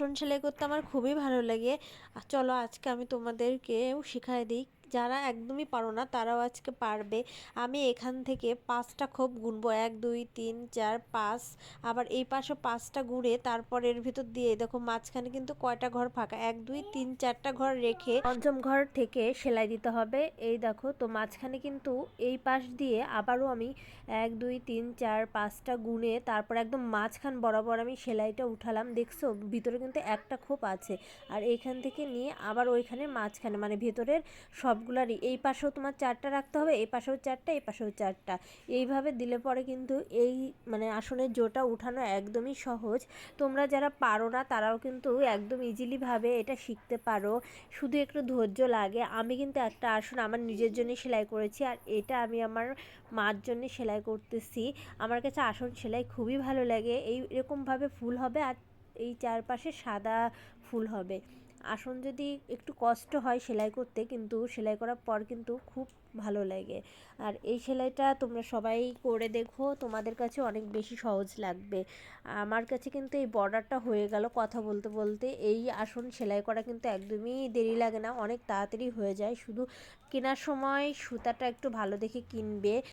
আসন সেলাই করতে আমার খুবই ভালো লাগে। চলো আজকে আমি তোমাদেরকেও শিখাই দিই যারা একদমই পারো না, তারাও আজকে পারবে। আমি এখান থেকে পাঁচটা খোপ গুনবো। এক, দুই, তিন, চার, পাঁচ, আবার এই পাশে পাঁচটা গুঁড়ে তারপর এর ভিতর দিয়ে দেখো মাঝখানে কিন্তু কয়টা ঘর ফাঁকা। এক, দুই, তিন, চারটা ঘর রেখে পঞ্চম ঘর থেকে সেলাই দিতে হবে। এই দেখো তো মাঝখানে কিন্তু এই পাশ দিয়ে আবারও আমি এক, দুই, তিন, চার, পাঁচটা গুনে তারপর একদম মাঝখান বরাবর আমি সেলাইটা উঠালাম। দেখছ? ভিতরে কিন্তু একটা খোপ আছে। আর এইখান থেকে নিয়ে আবার ওইখানে মাঝখানে মানে ভেতরের সবগুলারই। এই পাশেও তোমার চারটা রাখতে হবে, এই পাশেও চারটা, এই পাশেও চারটা। এইভাবে দিলে পরে কিন্তু এই মানে আসনের জোটা উঠানো একদমই সহজ। তোমরা যারা পারো না, তারাও কিন্তু একদম ইজিলিভাবে এটা শিখতে পারো। শুধু একটু ধৈর্য লাগে। আমি কিন্তু একটা আসন আমার নিজের জন্য সেলাই করেছি আর এটা আমি আমার মার জন্য সেলাই করতেছি। আমার কাছে আসন সেলাই খুবই ভালো লাগে। এই এরকমভাবে ফুল হবে আর এই চারপাশে সাদা ফুল হবে। আসন যদি একটু কষ্ট হয় সেলাই করতে, কিন্তু সেলাই করার পর কিন্তু খুব ভালো লাগে। আর এই সেলাইটা তোমরা সবাই করে দেখো, তোমাদের কাছে অনেক বেশি সহজ লাগবে। আমার কাছে কিন্তু এই বর্ডারটা হয়ে গেল কথা বলতে বলতে। এই আসন সেলাই করা কিন্তু একদমই দেরি লাগে না, অনেক তাড়াতাড়ি হয়ে যায়। শুধু কেনার সময় সুতাটা একটু ভালো দেখে কিনবে।